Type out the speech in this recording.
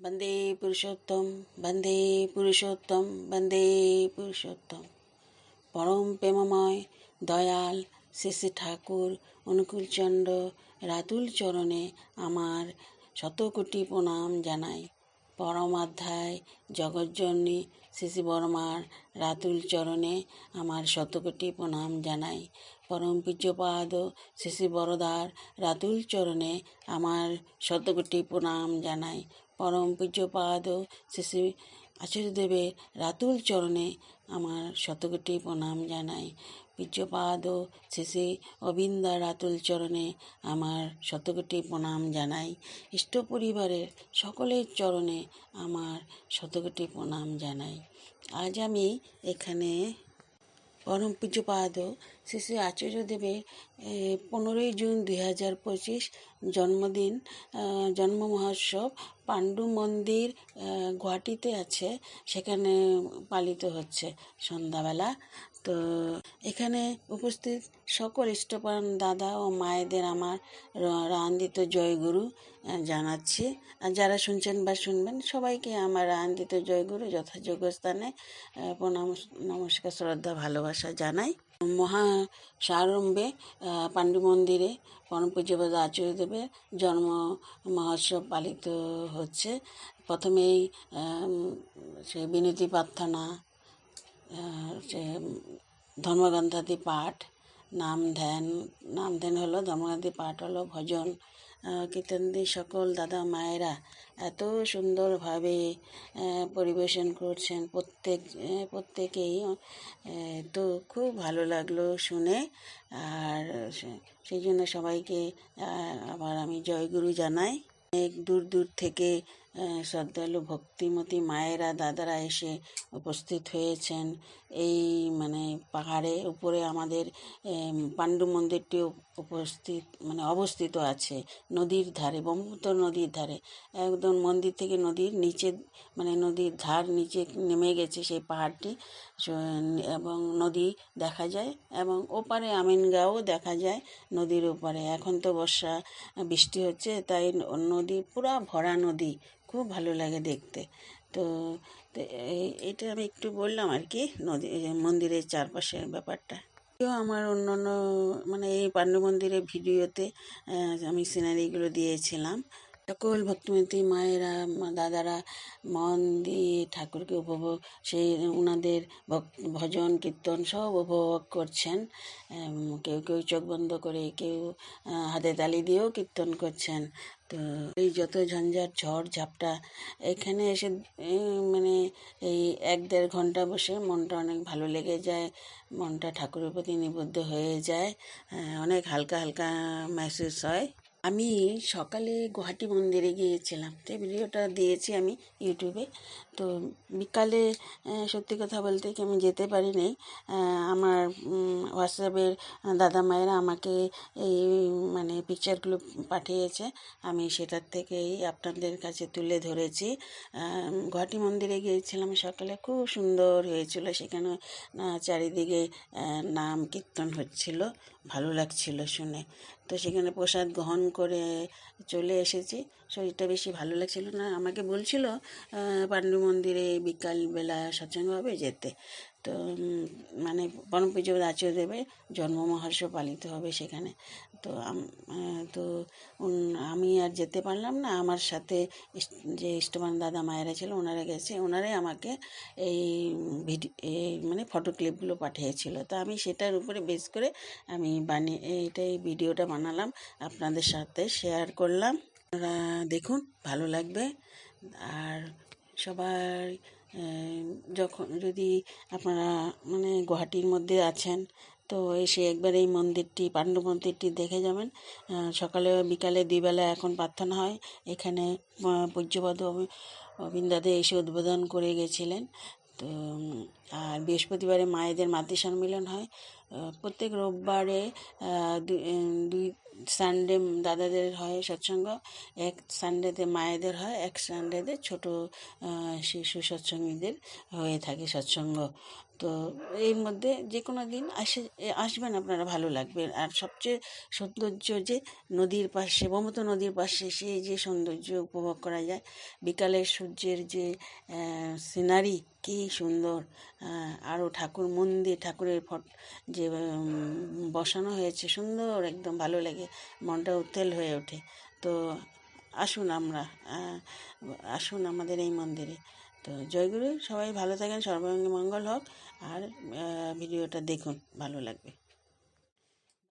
বন্দে পুরুষোত্তম বন্দে পুরুষোত্তম বন্দে পুরুষোত্তম। পরম প্রেমময়, দয়াল শ্রী ঠাকুর অনুকূলচন্দ্র রাতুল চরণে আমার শতকোটি প্রণাম জানাই। পরমাধ্যায় জগজ্জননী শ্রী বর্মার রাতুল চরণে আমার শতকোটি প্রণাম জানাই। পরম পূজ্যপাদ শ্রী বরদার রাতুল চরণে আমার শতকোটি প্রণাম জানাই। পরম পূজ্যপাদ শ্রী আচার্যদেবের রাতুল চরণে আমার শতকোটি প্রণাম জানাই। পূজ্যপাদ শ্রী অবিন্দা রাতুল চরণে আমার শতকোটি প্রণাম জানাই। ইষ্ট পরিবারের সকলের চরণে আমার শতকোটি প্রণাম জানাই। আজ আমি এখানে পরম পূজ্যপাদ শ্রী শ্রী আচার্যদেবের পনেরোই জুন দুই হাজার পঁচিশ জন্মদিন জন্ম মহোৎসব পাণ্ডু মন্দির গুয়াহাটিতে আছে। সেখানে পালিত হচ্ছে সন্ধ্যাবেলা। তো এখানে উপস্থিত সকল ইষ্টপ্রাণ দাদা ও মায়েদের আমার র- আনন্দিত জয়গুরু জানাচ্ছি। আর যারা শুনছেন বা শুনবেন, সবাইকে আমার আনন্দিত জয়গুরু যথাযোগ্য স্থানে প্রণাম, নমস্কার, শ্রদ্ধা, ভালোবাসা জানাই। মহা সারম্ভে পাণ্ডু মন্দিরে পরম পূজ্যপদ আচার্যদেবের জন্ম মহোৎসব পালিত হচ্ছে। প্রথমেই সে বিনতি প্রার্থনা সে ধর্মগ্রন্থাদি পাঠ নাম ধ্যান নাম ধ্যান হলো ধর্মগ্রন্থি পাঠ হলো ভজন কীর্তনদি সকল দাদা মায়েরা এত সুন্দরভাবে পরিবেশন করছেন প্রত্যেক প্রত্যেকেই তো খুব ভালো লাগল শুনে। আর সেই জন্য সবাইকে আবার আমি জয়গুরু জানাই। অনেক দূর দূর থেকে শ্রদ্ধালু, ভক্তিমতী মায়েরা, দাদারা এসে উপস্থিত হয়েছেন। এই মানে পাহাড়ে উপরে আমাদের পাণ্ডু মন্দিরটিও উপস্থিত মানে অবস্থিত আছে নদীর ধারে, ব্রহ্মপুত্র নদীর ধারে। একদম মন্দির থেকে নদীর নিচে মানে নদীর ধার নিচে নেমে গেছে সেই পাহাড়টি। এবং নদী দেখা যায় এবং ওপারে আমিনগাঁও দেখা যায় নদীর ওপারে। এখন তো বর্ষা, বৃষ্টি হচ্ছে, তাই নদী পুরা ভরা নদী। খুব ভালো লাগে দেখতে। তো এটা আমি একটু বললাম আর কি নদী মন্দিরের চারপাশের ব্যাপারটা। কেউ আমার অন্য অন্য মানে এই পাণ্ডু মন্দিরের ভিডিওতে আমি সিনারিগুলো দিয়েছিলাম। সকল ভক্তিমতী মায়েরা দাদারা, মন দিয়ে ঠাকুরকে উপভোগ, সেই ওনাদের ভজন, কীর্তন সব উপভোগ করছেন। কেউ কেউ চোখ বন্ধ করে কেউ হাতে তালি দিয়েও কীর্তন করছেন। তো এই যত ঝঞ্ঝাট, ঝড়, ঝাপটা, এখানে এসে মানে এই এক দেড় ঘণ্টা বসে মনটা অনেক ভালো লেগে যায়, মনটা ঠাকুরের প্রতি নিবদ্ধ হয়ে যায়। অনেক হালকা হালকা মেহসুস হয়। আমি সকালে গুয়াহাটি মন্দিরে গিয়েছিলাম। তো ভিডিওটা দিয়েছি আমি ইউটিউবে। তো বিকালে সত্যি কথা বলতে কি আমি যেতে পারিনি। আমার হোয়াটসঅ্যাপের দাদা মায়েরা আমাকে এই মানে পিকচারগুলো পাঠিয়েছে। আমি সেটার থেকেই আপনাদের কাছে তুলে ধরেছি। গুয়াহাটি মন্দিরে গিয়েছিলাম সকালে, খুব সুন্দর হয়েছিল। সেখানে চারিদিকে নাম কীর্তন হচ্ছিল। ভালো লাগছিল শুনে। তো সেখানে প্রসাদ গ্রহণ করে চলে এসেছি। শরীরটা বেশি ভালো লাগছিল না। আমাকে বলছিল পাণ্ডু মন্দিরে বিকালবেলা সৎসঙ্গ যেতে। তো মানে পরম পূজ্য আচার্যদেবের জন্ম মহর্ষ পালিত হবে সেখানে। তো তো আমি আর যেতে পারলাম না। আমার সাথে যে ইষ্টমান দাদা মায়েরা ছিল, ওনারা গেছে। ওনারাই আমাকে এই ভিডিও মানে ফটো ক্লিপগুলো পাঠিয়েছিল। তো আমি সেটার উপরে বেস করে আমি বানিয়ে, এইটাই ভিডিওটা বানালাম। আপনাদের সাথে শেয়ার করলাম। দেখুন, ভালো লাগবে। আর সবাই যখন যদি আপনারা মানে গুয়াহাটির মধ্যে আছেন, তো এসে একবার এই মন্দিরটি পাণ্ডু মন্দিরটি দেখে যাবেন। সকালে বিকালে দুইবেলা এখন প্রার্থনা হয়। এখানে পূজ্যপদ অবিন্দাদে এসে উদ্বোধন করে গেছিলেন। তো আর বৃহস্পতিবারে মায়েদের মাতৃ সম্মিলন হয়। প্রত্যেক রোববারে দুই সানডে দাদাদের হয় সৎসঙ্গ, এক সানডেতে মায়েদের হয়, এক সানডেতে ছোট শিশু সৎসঙ্গীদের হয়ে থাকে সৎসঙ্গ। তো এর মধ্যে যে কোনো দিন আসে, আসবেন আপনারা, ভালো লাগবে। আর সবচেয়ে সৌন্দর্য যে নদীর পাশে ব্রহ্মপুত্র নদীর পাশে সেই যে সৌন্দর্য উপভোগ করা যায়, বিকালের সূর্যের যে সিনারি, কী সুন্দর। আরও ঠাকুর, মন্দির, ঠাকুরের ফট, যে উম, বসানো হয়েছে সুন্দর একদম ভালো লাগে। মনটা উত্তেল হয়ে ওঠে। তো আসুন আমরা আসুন আমাদের এই মন্দিরে। তো জয়গুরু সবাই ভালো থাকেন সর্বাঙ্গে মঙ্গল হোক। আর ভিডিওটা দেখুন ভালো লাগবে।